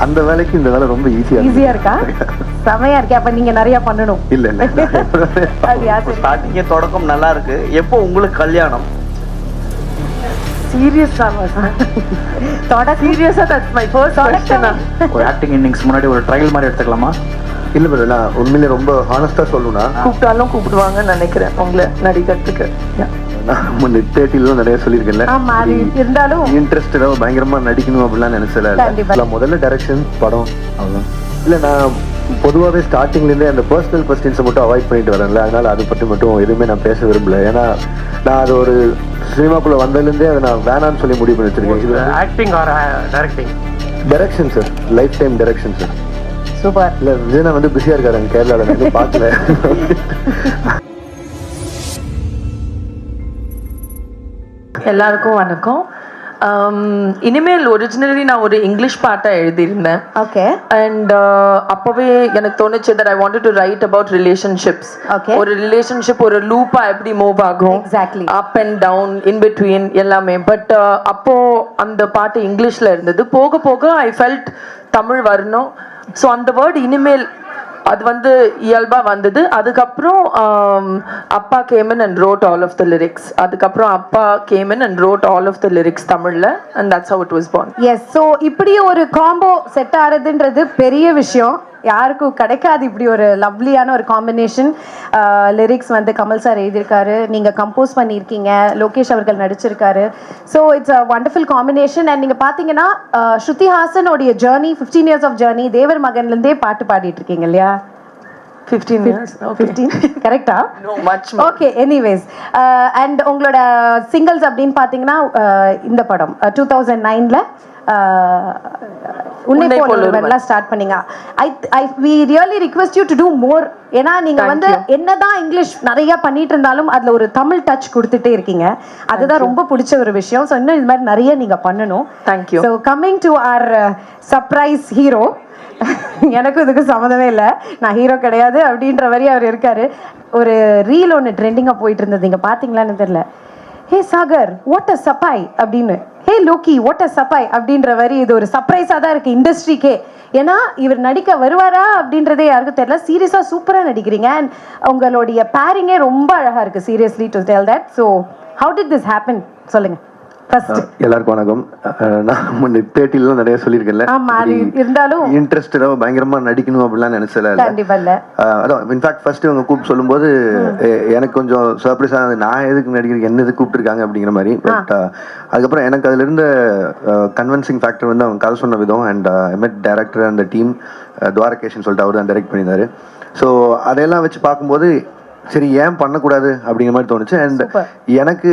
அந்த வேலைக்கு இந்த வேலை ரொம்ப ஈஸியா ஈஸியா இருக்கா? செமையா இருக்கே. அப்ப நீங்க நிறைய பண்ணணும். இல்ல இல்ல. சரி ஸ்டார்டிங்கே தொடக்கம் நல்லா இருக்கு. எப்போ உங்களுக்கு கல்யாணம்? சீரியஸா தொட சீரியஸா தட்ஸ் மை ஃபர்ஸ்ட் ஒரு ஆக்டிங் இன்னிங்ஸ் முன்னாடி ஒரு ட்ரையல் மாதிரி எடுத்துக்கலாமா? இல்ல bro, நான் உண்மையிலே ரொம்ப ஹானஸ்டா சொல்லணும்னா. கூப்பிட்டாலும் கூப்பிடுவாங்கன்னு நினைக்கிறேன். உங்களை நடிக்கிறதுக்கு. நான் தேர்ட்டில நிறைய சொல்லியிருக்கேன்ல. ஆமா அது இருந்தாலும் இன்ட்ரெஸ்ட் பயங்கரமா நடிக்கணும் அப்படிலாம் நினைச்சல முதல்ல டைரக்ஷன் படம் அவ்வளவுதான். இல்ல நான் பொதுவாகவே ஸ்டார்டிங்ல இருந்தே அந்த பர்சனல் கொஸ்டின்ஸை மட்டும் அவாய்ட் பண்ணிட்டு வரேன்ல. அதனால அதை பற்றி மட்டும் எதுவுமே நான் பேச விரும்பல. ஏன்னா நான் அது ஒரு சினிமாக்குள்ள வந்ததுலேருந்தே அதை நான் வேணாம்னு சொல்லி முடிவு பண்ணி வச்சிருக்கேன் acting or directing direction sir life time direction sir super. இல்ல விஜயனா வந்து பிஸியா இருக்காரு நான் இன்னும் பார்க்கல. எல்லாருக்கும் வணக்கம். Um, இனிமேல் ஒரிஜினலி நான் ஒரு இங்கிலீஷ் பாட்டை எழுதியிருந்தேன். ஓகே அண்ட் அப்பவே எனக்கு தோணுச்சு that I wanted to write about relationships. ஒரு ரிலேஷன்ஷிப் ஒரு லூப்பா எப்படி மூவ் ஆகும்? Exactly. Up and down in between எல்லாமே. பட் அப்போ அந்த பாட்டு இங்கிலீஷ்ல இருந்தது. போக போக ஐ ஃபெல்ட் தமிழ் வரணும். ஸோ அந்த வேர்ட் இனிமேல் அது வந்து இயல்பாக வந்தது. அதுக்கப்புறம் அப்பா came in and wrote all of the lyrics அதுக்கப்புறம் அப்பா came in and wrote all of the lyrics தமிழில் and that's how it was born yes so இப்படி ஒரு காம்போ செட் ஆகிறதுன்றது பெரிய விஷயம். யாருக்கும் கிடைக்காது இப்படி ஒரு லவ்லியான ஒரு காம்பினேஷன் லிரிக்ஸ் வந்து கமல் சார் எழுதியிருக்காரு. நீங்கள் கம்போஸ் பண்ணியிருக்கீங்க. லோகேஷ் அவர்கள் நடிச்சிருக்காரு. So it's a wonderful combination and நீங்கள் பார்த்தீங்கன்னா Shruti ஹாசனோடைய journey fifteen years of journey Thevar மகன்லேருந்தே பாட்டு பாடிட்டு இருக்கீங்க இல்லையா ஃபிஃப்டீன் இயர்ஸ் ஃபிஃப்டீன் கரெக்டா much ஓகே எனிவேஸ் அண்ட் உங்களோட சிங்கிள்ஸ் அப்படின்னு பார்த்தீங்கன்னா uh, இந்த படம் டூ தௌசண்ட் நைனில் உன்னை உன்னை போல் போல் ஒருவன்லாம் ஸ்டார்ட் பண்ணீங்க. I I we really request you to do more ஏன்னா நீங்க வந்து. என்னதான் இங்கிலீஷ் நிறைய பண்ணிட்டு இருந்தாலும் அதுல ஒரு தமிழ் டச் கொடுத்துட்டே இருக்கீங்க. அதுதான் ரொம்ப பிடிச்ச ஒரு விஷயம். ஸோ இன்னும் இது மாதிரி நிறைய நீங்க பண்ணணும். You. So coming to our surprise hero எனக்கும் இதுக்கு சம்மந்தமே இல்லை. நான் ஹீரோ கிடையாது அப்படின்ற மாதிரி அவர் இருக்காரு. ஒரு ரீல் ஒன்று ட்ரெண்டிங்காக போயிட்டு இருந்தது. நீங்கள் பார்த்தீங்களான்னு தெரியல. ஹே சாகர் வாட் அ சப்பாய் அப்படின்னு. ஹே லோக்கி வாட் அ சப்பாய் அப்படின்ற மாதிரி இது ஒரு சர்ப்ரைஸாக தான் இருக்குது இண்டஸ்ட்ரிக்கே ஏன்னா இவர் நடிக்க வருவாரா அப்படின்றதே யாருக்கும் தெரியல. சீரியஸாக சூப்பராக நடிக்கிறீங்க. அண்ட் உங்களுடைய பேரிங்கே ரொம்ப அழகாக இருக்குது seriously to tell that so how did this happen சொல்லுங்கள் எல்லாருக்கும் வணக்கம். நான் முன்ன தேர்ட்டில நிறைய சொல்லியிருக்கேன்ல. இருந்தாலும் இன்ட்ரெஸ்ட் பயங்கரமா நடிக்கணும் அப்படிலாம் நினைச்சல அதான் இன்ஃபேக்ட் ஃபர்ஸ்ட் இவங்க கூப்பிட்டு சொல்லும்போது எனக்கு கொஞ்சம் சர்ப்ரைஸ் ஆனது நான் எதுக்கு நடிக்கிறேன் என்ன எதுக்கு கூப்பிட்டுருக்காங்க அப்படிங்கிற மாதிரி. பட் அதுக்கப்புறம் எனக்கு அதுல இருந்த கன்வின்சிங் ஃபேக்டர் வந்து அவங்க கதை சொன்ன விதம் அண்ட் எம்எட் டேரக்டர் அந்த டீம் துவாரகேஷன் சொல்லிட்டு அவர் தான் டைரக்ட் பண்ணியிருந்தாரு. ஸோ அதையெல்லாம் வச்சு பார்க்கும்போது சரி ஏன் பண்ணக்கூடாது அப்படிங்கிற மாதிரி தோணுச்சு. அண்ட் எனக்கு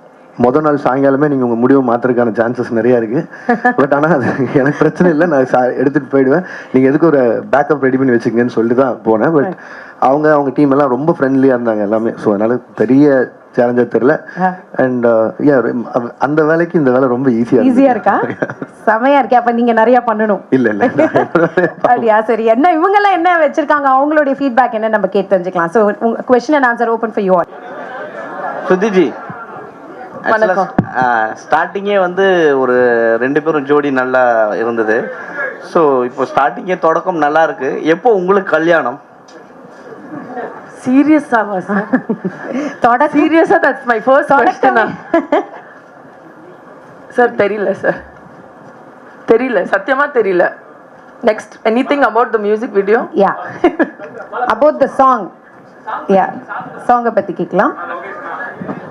முதல் நாள் சாயங்காலமே நீங்கள் உங்கள் முடிவை மாற்றுறதுக்கான சான்சஸ் நிறையா இருக்குது பட் ஆனால் அது எனக்கு பிரச்சனை இல்லை. நான் சா எடுத்துகிட்டு போயிடுவேன். நீங்கள் எதுக்கு ஒரு பேக்கப் ரெடி பண்ணி வச்சுக்கங்கன்னு சொல்லிட்டு தான் போனேன் பட் அவங்க அவங்க டீம் எல்லாம் ரொம்ப ஃப்ரெண்ட்லியாக இருந்தாங்க எல்லாமே. ஸோ அதனால பெரிய சேலஞ்சாக தெரில அண்ட் அந்த வேலைக்கு இந்த வேலை ரொம்ப ஈஸியாக ஈஸியா இருக்கா? செமையா இருக்கே. அப்ப நீங்க நிறைய பண்ணணும். இல்லை இல்லை. அப்படியா? சரி. என்ன இவங்க எல்லாம் என்ன வச்சிருக்காங்க? அவங்களுடைய ஃபீட்பேக் என்ன நம்ம கேட்டு தெரிஞ்சுக்கலாம். ஸோ உங்க question and answer open for you all சுதிஜி வணக்கம். ஸ்டார்டிங்கே வந்து ஒரு ரெண்டு பேரும் ஜோடி நல்லா இருந்தது. ஸோ இப்போ ஸ்டார்டிங்கே தொடக்கம் நல்லா இருக்கு. எப்போ உங்களுக்கு கல்யாணம்? சீரியஸா சார் தொட சீரியஸா that's my first question sir தெரியல சார் தெரியல சத்தியமா தெரியல. Next anything about the music video ya about the song ya சாங்கை பத்தி கேட்கலாம்.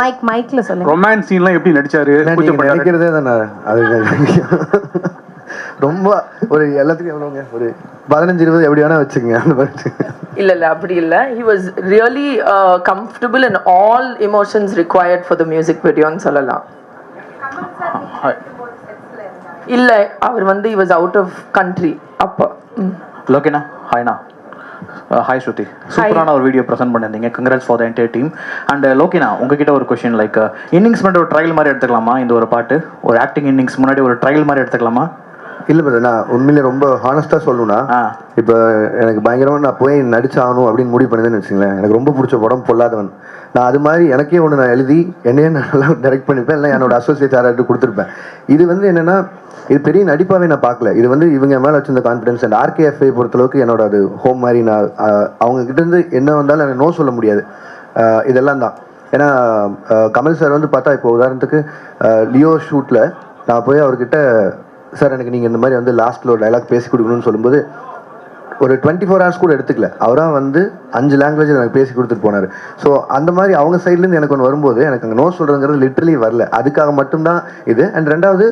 மைக் மைக்ல சொல்லுங்க ரொமான்ஸ் சீன்லாம் எப்படி நடிச்சாரு? நினைக்கிறதே தானே? அது ரொம்ப ஒரு எல்லாத்துக்கும் எவ்வளோங்க ஒரு பதினஞ்சு இருபது எப்படி வேணா வச்சுக்கங்க அந்த மாதிரி. இல்ல இல்ல அப்படி இல்ல. He was really comfortable in all emotions required for the music வீடியோன்னு சொல்லலாம். இல்ல அவர் வந்து he was out of country அப்போ. லோகேனா ஹாய்ண்ணா ஹாய் ஸ்ருதி சூப்பரான ஒரு வீடியோ ப்ரெசென்ட் பண்ணியிருந்தீங்க. Congrats for the entire team and லோகேனா உங்ககிட்ட ஒரு கொஷின் லைக் இன்னிங்ஸ் முன்னாடி ஒரு ட்ரையல் மாதிரி எடுத்துக்கலாமா? இந்த ஒரு பாட்டு. ஒரு ஆக்டிங் இன்னிங்ஸ் முன்னாடி ஒரு ட்ரையல் மாதிரி எடுத்துக்கலாமா? இல்லை பிரதர் நான் உண்மையிலே ரொம்ப ஹானஸ்ட்டாக சொல்லணும்னா. இப்போ எனக்கு பயங்கரமாக நான் போய் நடிச்சாகணும் அப்படின்னு முடிவு பண்ணதுன்னு வச்சுங்களேன் எனக்கு ரொம்ப பிடிச்ச படம் பொல்லாதவன். நான் அது மாதிரி எனக்கே ஒன்று நான் எழுதி என்னையே நான் நல்லா டைரக்ட் பண்ணிப்பேன். இல்லை என்னோட அசோசியேட் யாராட்டு கொடுத்துருப்பேன். இது வந்து என்னென்னா இது பெரிய நடிப்பாகவே நான் பார்க்கல. இது வந்து இவங்க மேலே வச்சிருந்த கான்ஃபிடன்ஸ் அண்ட் ஆர்கேஎஃப்ஐ பொறுத்தளவுக்கு என்னோட அது ஹோம் மாதிரி நான் அவங்கக்கிட்டேருந்து அவங்க என்ன வந்தாலும் எனக்கு நோ சொல்ல முடியாது. இதெல்லாம் தான். ஏன்னா கமல் சார் வந்து பார்த்தா இப்போ உதாரணத்துக்கு லியோ ஷூட்டில் நான் போய் அவர்கிட்ட சார் எனக்கு நீங்கள் இந்த மாதிரி வந்து லாஸ்ட்டில் ஒரு டைலாக் பேசி கொடுக்கணும்னு சொல்லும்போது ஒரு டுவெண்ட்டி ஃபோர் ஹவர்ஸ் கூட எடுத்துக்கல. அவராக வந்து அஞ்சு லாங்குவேஜ் எனக்கு பேசி கொடுத்துட்டு போனார். ஸோ அந்த மாதிரி அவங்க சைட்லேருந்து எனக்கு ஒன்று வரும்போது எனக்கு அங்கே நோ சொல்கிறதுங்கிறது லிட்ரலி வரல. அதுக்காக மட்டும்தான் இது. அண்ட் ரெண்டாவது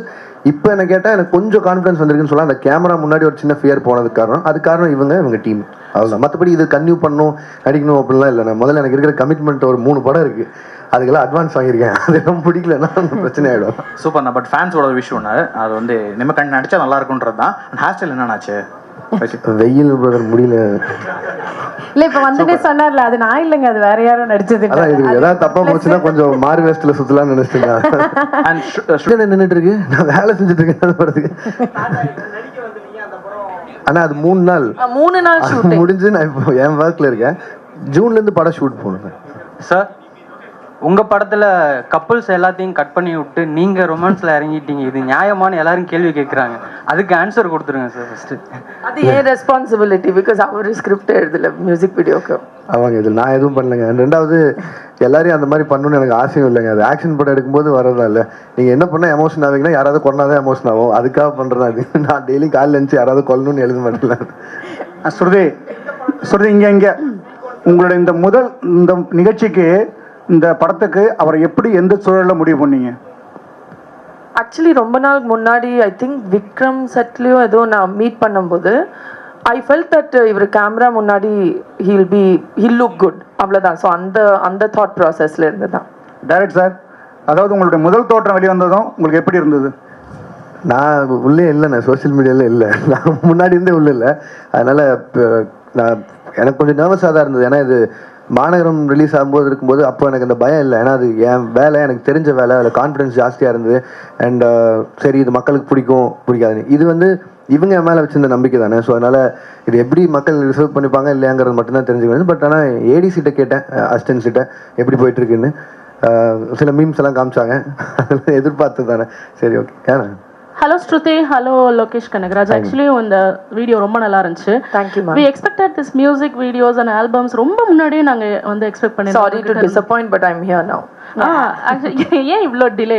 இப்போ என்ன கேட்டால் எனக்கு கொஞ்சம் கான்ஃபிடன்ஸ் வந்திருக்குன்னு சொல்லலாம். அந்த கேமரா முன்னாடி ஒரு சின்ன ஃபியர் போனதுக்கு காரணம். அது காரணம் இவங்க இவங்க டீம் அவ்வளோதான் மற்றபடி இது கன்யூ பண்ணணும் நடிக்கணும் அப்படிலாம் இல்லை. நான் முதல்ல எனக்கு இருக்கிற கமிட்மெண்ட் ஒரு மூணு படம் இருக்குது அதுக்கெல்லாம் அட்வான்ஸ் வாங்கியிருக்கேன். அதெல்லாம் பிடிக்கலன்னா பிரச்சனை ஆகிடும் சூப்பர்ண்ணா பட் ஃபேன்ஸோட விஷயம் ஒன்று அது வந்து நம்ம கண் நடிச்சா நல்லா இருக்குன்றது தான். ஹாஸ்டல் ஹேர் ஸ்டைல் என்னன்னாச்சு வெயில் முடியல. இல்ல இப்ப வந்துட்டே சொன்னார்ல அது நான் இல்லைங்க அது வேற யாரும் நடிச்சது இது ஏதாவது தப்பா போச்சுன்னா கொஞ்சம் மாறு வேஸ்ட்ல சுத்தலாம்னு என்ன நின்னுட்டு இருக்கு நான் வேலை செஞ்சுட்டு இருக்கேன் அந்த படத்துக்கு. ஆனா அது மூணு நாள். மூணு நாள் முடிஞ்சு நான் இப்போ என் ஒர்க்ல இருக்கேன். ஜூன்ல இருந்து படம் ஷூட் போகணும் சார். உங்க படத்துல கப்புள்ஸ் எல்லாத்தையும் கட் பண்ணி விட்டு நீங்க ரொமான்ஸ்ல இறங்கிட்டீங்க. இது நியாயமான்னு எல்லாரும் கேள்வி கேட்குறாங்க அதுக்கு ஆன்சர் கொடுத்துருங்க சார் ஃபர்ஸ்ட் அது ஏன் ரெஸ்பான்சிபிலிட்டி பிகாஸ் அவர் ஸ்கிரிப்ட் எழுதல மியூசிக் வீடியோக்கு அவங்க இதில் நான் எதுவும் பண்ணலைங்க. ரெண்டாவது எல்லாரையும் அந்த மாதிரி பண்ணணும்னு எனக்கு ஆசையும் இல்லைங்க. அது ஆக்ஷன் படம் எடுக்கும்போது வரதா இல்லை. நீங்கள் என்ன பண்ணால் எமோஷன் ஆவீங்கன்னா யாராவது கொண்டாதான் எமோஷன் ஆகும். அதுக்காக பண்ணுறதா அது நான் டெய்லி காலையில் இருந்துச்சு யாராவது கொல்லணும்னு எழுத மாட்டேன் ஸ்ருதி ஸ்ருதி இங்க இங்க. உங்களோட இந்த முதல் இந்த நிகழ்ச்சிக்கு இந்த படத்துக்கு அவரை எப்படி எந்த சூழல்ல முடிவு பண்ணீங்க? ஆக்சுவலி ரொம்ப நாளுக்கு முன்னாடி ஐ திங்க் விக்ரம் செட்லேயோ ஏதோ நான் மீட் பண்ணும்போது ஐ ஃபெல்ட் தட் இவர் கேமரா முன்னாடி he'll be he'll look good அவ்வளோதான் ஸோ அந்த அந்த தாட் ப்ராசஸ்ல இருந்து தான் டைரக்ட் சார் அதாவது உங்களுடைய முதல் தோற்றம் வெளிவந்ததும் உங்களுக்கு எப்படி இருந்தது? நான் உள்ளே இல்லை நான் சோஷியல் மீடியாவில் இல்லை. நான் முன்னாடி இருந்தே உள்ள இல்லை. அதனால இப்போ நான் எனக்கு கொஞ்சம் நர்வஸாக தான் இருந்தது. ஏன்னா இது மாநகரம் ரிலீஸ் ஆகும்போது இருக்கும்போது அப்போ எனக்கு அந்த பயம் இல்லை. ஏன்னா அது என் வேலை எனக்கு தெரிஞ்ச வேலை. அதில் கான்ஃபிடன்ஸ் ஜாஸ்தியாக இருந்தது. அண்ட் uh, சரி இது மக்களுக்கு பிடிக்கும் பிடிக்காது இது வந்து இவங்க என் மேலே வச்சிருந்த நம்பிக்கை தானே. ஸோ அதனால் இது எப்படி மக்கள் ரிசர்வ் பண்ணிப்பாங்க இல்லையாங்கிறது மட்டும்தான் தெரிஞ்சுக்கணும் பட் ஆனால் ஏடிசிட்ட கேட்டேன் அசிஸ்டன்ஸிட்ட எப்படி போயிட்டுருக்குன்னு சில மீம்ஸ் எல்லாம் காமிச்சாங்க. அதெல்லாம் எதிர்பார்த்து தானே. சரி ஓகே ஏன்னா hello Shruti hello Lokesh Kanagaraj actually இந்த வீடியோ ரொம்ப நல்லா இருந்துச்சு. Ma'am. We expected this music videos and albums ரொம்ப முன்னாடியே நாங்க வந்து expect sorry to disappoint but I'm here now ஏன் இவ்ளோ டிலே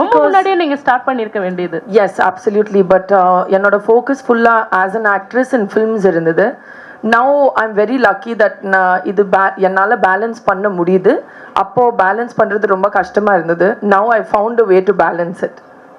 ரொம்ப முன்னாடியே நீங்க ஸ்டார்ட் பண்ணிருக்க வேண்டியது. எஸ் அப்சல்யூட்லி பட் என்னோட ஃபோக்கஸ் ஃபுல்லாக as an actress in films இருந்தது. Now I am very lucky that நான் இது பே என்னால் பேலன்ஸ் பண்ண முடியுது. அப்போது பேலன்ஸ் பண்ணுறது ரொம்ப கஷ்டமாக இருந்தது. Now I found way to balance it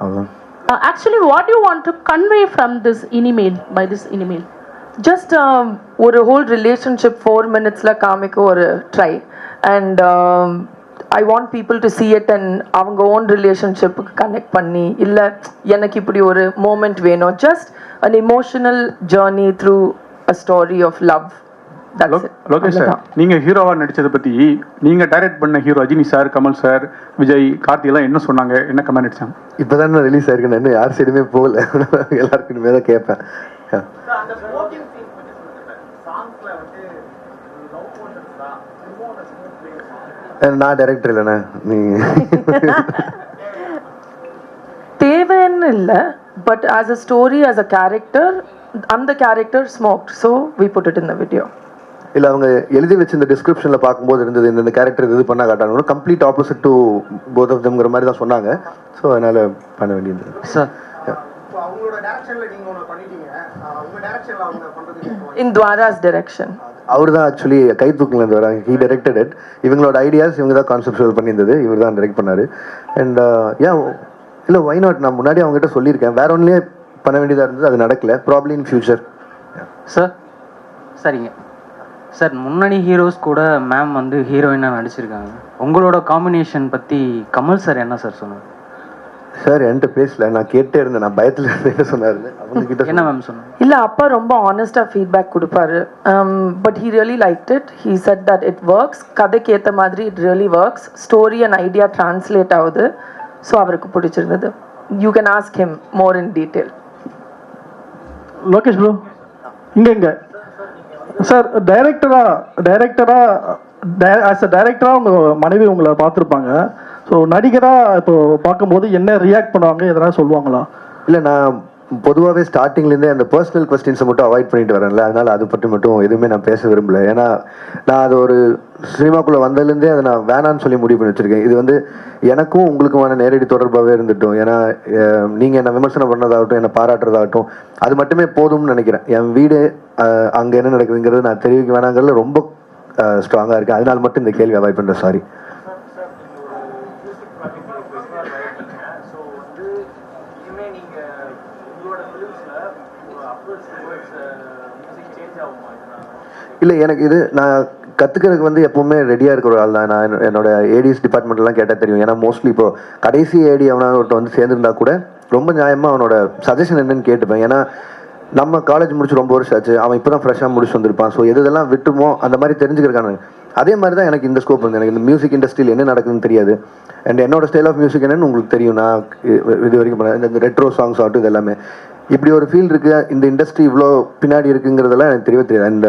அவ்வளோதான் actually what you want to convey from this இனிமேல் பை திஸ் இனிமேல் ஜஸ்ட் ஒரு ஹோல் ரிலேஷன்ஷிப் ஃபோர் மினிட்ஸில் காமிக்க ஒரு try and I want people to see it and அவங்க ஓன் ரிலேஷன்ஷிப்புக்கு connect பண்ணி இல்லை எனக்கு இப்படி ஒரு மூமெண்ட் வேணும். Just an emotional journey through a story of love. that's it Lokesh sir. நீங்க ஹீரோவா நடிச்சதை பத்தி நீங்க டைரக்ட் பண்ண hero Rajini sir Kamal sir Vijay Karthi எல்லாம் என்ன சொன்னாங்க? என்ன கமெண்ட் அடிச்சாங்க? இப்போதான் ரிலீஸ் ஆயிருக்கு இன்னும் யார் சைடுமே போகல. எல்லாருக்கும் இனிமே தான். கேட்பேன் நான் டைரக்டர் இல்லைண்ணே. நீ தேவைன்னு இல்லை but as a story as a character அந்த character smoked so we put it in the video இல்ல அவங்க எழுதி வச்சிருந்த டிஸ்கிரிப்ஷன்ல பார்க்கும்போது இருந்தது இந்த கேரக்டர் இது பண்ணா காட்டாங்க complete opposite to both of தம்ங்கிற மாதிரி தான் சொன்னாங்க. ஸோ அதனால பண்ண வேண்டியது. சார் இன் துவாராஸ் direction. அவர் தான் ஆக்சுவலி கை தூக்கில் இருந்து வராங்க ஹி டைரக்டட் இட் இவங்களோட ஐடியாஸ் இவங்க தான் கான்செப்டுவல் பண்ணியிருந்தது. இவர் தான் டைரக்ட் பண்ணாரு. அண்ட் ஏன் இல்லை ஒய் நாட் நான் முன்னாடி அவங்ககிட்ட சொல்லியிருக்கேன். வேற ஒன்றுலேயே பண்ண வேண்டியதாக இருந்தது. அது நடக்கல. ப்ராப்ளம் இன் ஃபியூச்சர் சார் சரிங்க. சார் முன்னணி ஹீரோஸ் கூட மேம் வந்து ஹீரோயினாக நடிச்சிருக்காங்க. உங்களோட காம்பினேஷன் பற்றி கமல் சார் என்ன சார் சொன்னார்? சார் என்கிட்ட பேசல. நான் கேட்டே இருந்தேன். நான் பயத்தில் என்ன சொன்னாரு அவங்க கிட்ட என்ன மேம் சொன்னாங்க இல்ல அப்பா ரொம்ப ஆனஸ்டா ஃபீட்பேக் கொடுப்பாரு. But he really like it he said that it works கதைக்கு ஏத்த மாதிரி it really works story and idea translate ஆகுது. ஸோ அவருக்கு பிடிச்சிருந்தது. You can ask him more in detail Lokesh bro இங்க இங்க. சார் டைரக்டரா டைரக்டரா ஆஸ் அ டைரக்டரா உங்க மனைவி உங்களை பார்த்துருப்பாங்க. ஸோ நடிகரா இப்போ பார்க்கும்போது என்ன ரியாக்ட் பண்ணுவாங்க எதனா சொல்லுவாங்களா? இல்லை நான் பொதுவாகவே ஸ்டார்டிங்லேருந்தே அந்த பர்சனல் கொஸ்டின்ஸை மட்டும் அவாய்ட் பண்ணிட்டு வரேன்ல. அதனால் அதை பற்றி மட்டும் எதுவுமே நான் பேச விரும்பல. ஏன்னா நான் அது ஒரு சினிமாக்குள்ளே வந்ததுலேருந்தே அதை நான் வேணான்னு சொல்லி முடிவு பண்ணி வச்சிருக்கேன். இது வந்து எனக்கும் உங்களுக்குமான நேரடி தொடர்பாகவே இருந்துட்டும். ஏன்னா நீங்கள் என்ன விமர்சனம் பண்ணதாகட்டும் என்னை பாராட்டுறதாகட்டும் அது மட்டுமே போதும்னு நினைக்கிறேன். என் வீடு அங்கே என்ன நடக்குதுங்கிறது நான் தெரிவிக்க வேணாங்கிறதுல ரொம்ப ஸ்ட்ராங்காக இருக்கேன். அதனால மட்டும் இந்த கேள்வி அவாய்ட் பண்ணுறேன் சாரி இல்லை எனக்கு இது நான் கற்றுக்கிறதுக்கு வந்து எப்பவுமே ரெடியாக இருக்கிற ஆள் தான். நான் என்னோட ஏடிஎஸ் டிபார்ட்மெண்ட்லாம் கேட்டால் தெரியும். ஏன்னா மோஸ்ட்லி இப்போ கடைசி ஏடி அவனால ஒருத்தன் வந்து சேர்ந்துருந்தா கூட ரொம்ப நியாயமாக அவனோட சஜஷன் என்னன்னு கேட்டுப்பேன். ஏன்னா நம்ம காலேஜ் முடிச்சு ரொம்ப வருஷம் ஆச்சு. அவன் இப்போ தான் ஃப்ரெஷ்ஷாக முடிச்சு வந்திருப்பான். ஸோ எது எதெல்லாம் விட்டுமோ அந்த மாதிரி தெரிஞ்சுக்கிறக்கான அதே மாதிரி தான் எனக்கு இந்த ஸ்கோப் வந்து. எனக்கு இந்த மியூசிக் இண்டஸ்ட்ரியில் என்ன நடக்குதுன்னு தெரியாது. அண்ட் என்னோட ஸ்டைல் ஆஃப் மியூசிக் என்னன்னு உங்களுக்கு தெரியும். நான் இது வரைக்கும் பண்ண இந்த ரெட்ரோ சாங்ஸ் ஆகட்டும் இது எல்லாமே. இப்படி ஒரு ஃபீல் இருக்குது இந்த இண்டஸ்ட்ரி இவ்வளோ பின்னாடி இருக்குங்கிறதெல்லாம் எனக்கு தெரியவே தெரியாது. அண்ட்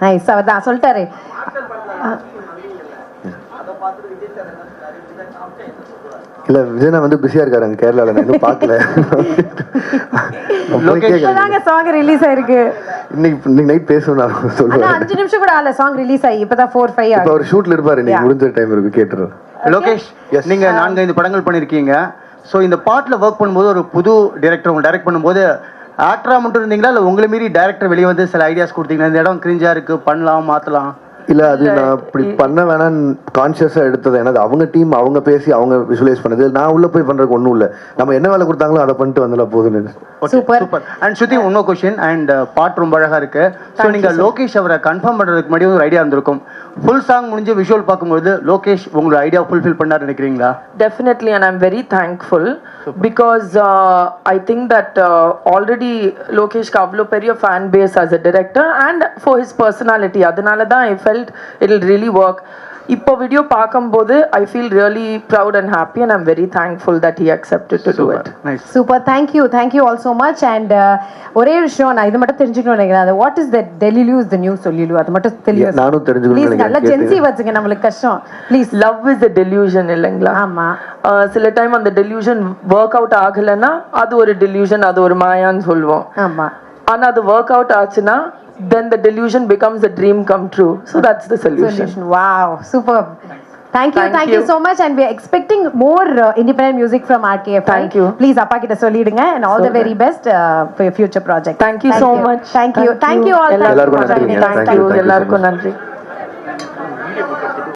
nice அவர் தான் சொல்லிட்டாரு. இல்ல விஜயனா வந்து பிஸியா இருக்காரு அங்க கேரளால. நான் இன்னும் பார்க்கல. இப்பதாங்க சாங் ரிலீஸ் ஆயிருக்கு. இன்னைக்கு இன்னைக்கு நைட் பேசணும் நான் சொல்லுவேன். அஞ்சு நிமிஷம் கூட ஆகல சாங் ரிலீஸ் ஆகி. இப்பதான் ஃபோர் ஃபைவ் இப்ப அவர் ஷூட்ல இருப்பாரு இன்னைக்கு. முடிஞ்ச டைம் இருக்கு கேட்டுறேன். லோகேஷ். நீங்க நான்கைந்து படங்கள் பண்ணிருக்கீங்க. ஸோ இந்த பாட்டில் ஒர்க் பண்ணும்போது ஒரு புது டைரக்டர் உங்க டைரக்ட் பண்ணும்போது ஆக்டரா மட்டும் இருந்தீங்களா? இல்லை உங்களை மீறி டைரக்டர் வெளியே வந்து சில ஐடியாஸ் கொடுத்தீங்களா? இந்த இடம் கிரிஞ்சா இருக்கு பண்ணலாம் மாத்தலாம். இல்ல அது நான் அப்படி பண்ண வேணாம்னு கான்சியஸா எடுத்தது. ஏன்னா அவங்க டீம் அவங்க பேசி அவங்க விஷுவலைஸ் பண்ணது. நான் உள்ள போய் பண்றதுக்கு ஒண்ணும் இல்ல. நம்ம என்ன வேலை கொடுத்தாங்களோ அதை பண்ணிட்டு வந்துடா போதுன்னு Super. சூப்பர் அண்ட் சுத்தி இன்னொரு கொஸ்டின் அண்ட் பாட்டு ரொம்ப அழகா இருக்கு. ஸோ நீங்க லோகேஷ் அவரை கன்ஃபார்ம் பண்றதுக்கு முன்னாடி ஒரு ஐடியா இருந்திருக்கும். ஃபுல் சாங் முடிஞ்சு விஷுவல் பார்க்கும்போது லோகேஷ் உங்களோட ஐடியா ஃபுல்ஃபில் பண்ணாரு நினைக்கிறீங்களா I'm very thankful because uh, I think that uh, already Lokesh Kavlo பெரிய fan base as a director and for his personality. அதனால தான் I felt it'll really work. இப்போ video பார்க்கும்போது I feel really proud and happy and I'm very thankful that he accepted to do it super thank you thank you all so much and ஒரே விஷயம் நான் இது மட்டும் தெரிஞ்சுக்கணும்னு நினைக்கிறேன். அது what is the delulu is the new solulu அது மட்டும் தெளிவா Yeah, நானும் நினைக்கிறேன். நல்லா. ஜென்சி வச்சுங்க நம்மளுக்கு கஷ்டம். Please love is the delusion இல்லைங்களா? ஆமா. Uh, சில டைம் அந்த டெலியூஷன் ஒர்க் அவுட் ஆகலைன்னா அது ஒரு டெலியூஷன் அது ஒரு மாயான்னு சொல்லுவோம் ஆமா. ஆனா அது ஒர்க் அவுட் ஆச்சுன்னா then the delusion becomes a dream come true so that's the solution solution wow super Thank you, Thank thank you you. so much, and we are expecting more uh, independent music from RKF. Thank you. Please, அப்பா கிட்ட சொல்லிடுங்க, and all the சொல்றேன். very best uh, for your future project. Thank you so much. Thank you, thank you all. Thank you எல்லாருக்கும் for நன்றிங்க. joining us. Thank Thank you, you thank you